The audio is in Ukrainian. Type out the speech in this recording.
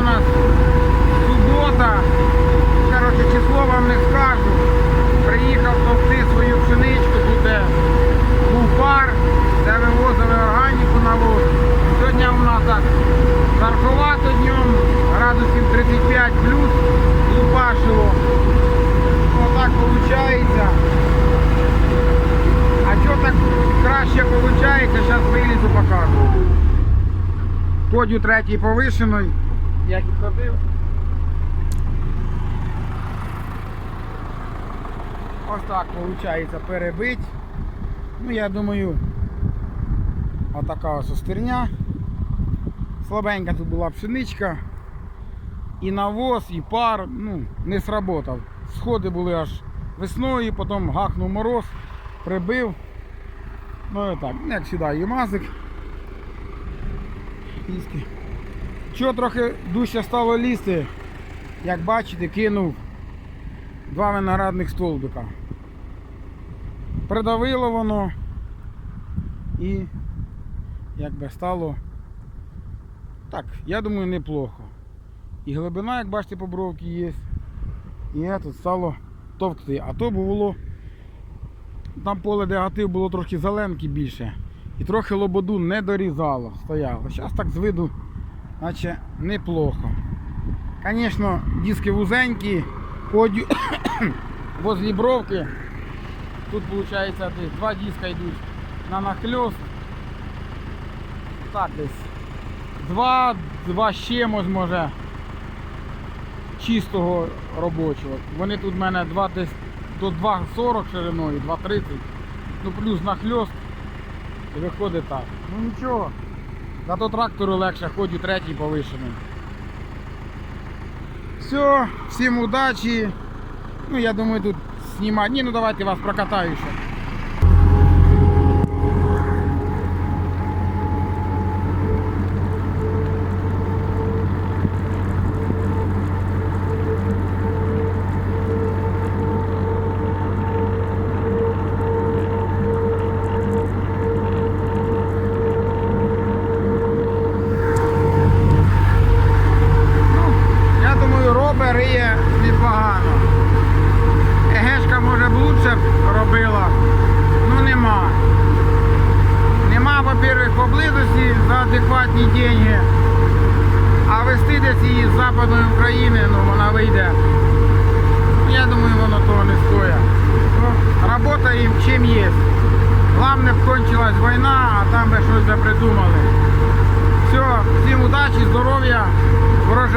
у нас субота. Коротше, число вам не скажу. Приїхав товкти свою пшеничку, тут був пар, де вивозили органіку на воз. Сьогодні у нас так жаркувато днем, градусів 35 плюс, лупашило. Отак виходить. А що так краще виходить, зараз вилізу покажу. Ходю третій повишений, як і ходив. Ось так виходить перебить. Ну я думаю, отака ось остерня. Слабенька тут була пшеничка. І навоз, і пар, ну, не сработав. Сходи були аж весною, потім гахнув мороз, прибив. Ну і так, як завжди, юмазик. Піски. Чого трохи дужче стало лізти, як бачите, кинув два виноградних столбика. Придавило воно і якби стало так, я думаю, неплохо. І глибина, як бачите, по бровці є. І тут стало товкти. А то було там поле, де гатив, було трошки зеленки більше. І трохи лободу не дорізало, стояло. Зараз так з виду, наче неплохо. Звісно, диски вузенькі, ходю возле бровки. Тут виходить два диска йдуть на нахльост. Так десь. Два, два чимось може чистого робочого. Вони тут в мене два десь до 2,40 шириною, 2,30. Ну плюс нахльост. І виходить так. Ну нічого. Зато трактору легше, ході третій повишений. Все, всім удачі. Ну я думаю тут знімати. Ні, ну давайте вас прокатаю ще. Робить непогано. Егешка може б лучше робила, ну нема. Нема, во-первых, поблизості за адекватні деньги. А вести десь її з Западної України, ну вона вийде. Я думаю, воно того не стоїть. Ну, робота їм чим є. Главне б кончилась війна, а там би щось би придумали. Все, всім удачі, здоров'я, врожаїв,